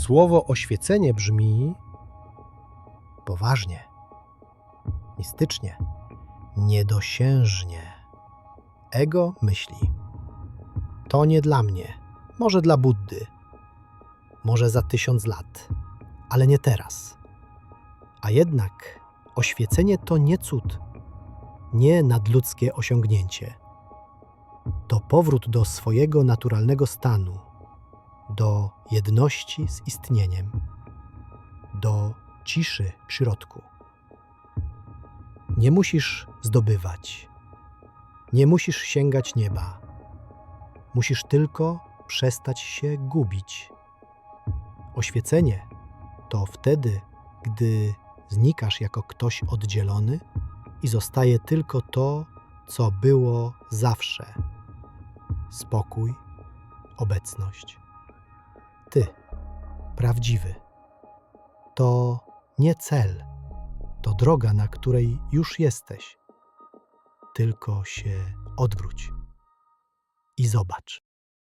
Słowo oświecenie brzmi poważnie, mistycznie, niedosiężnie. Ego myśli: To nie dla mnie, może dla Buddy, może za tysiąc lat, ale nie teraz. A jednak oświecenie to nie cud, nie nadludzkie osiągnięcie. To powrót do swojego naturalnego stanu, do jedności z istnieniem, do ciszy w środku. Nie musisz zdobywać, nie musisz sięgać nieba. Musisz tylko przestać się gubić. Oświecenie to wtedy, gdy znikasz jako ktoś oddzielony i zostaje tylko to, co było zawsze spokój, obecność. Prawdziwy. To nie cel, to droga, na której już jesteś. Tylko się odwróć i zobacz.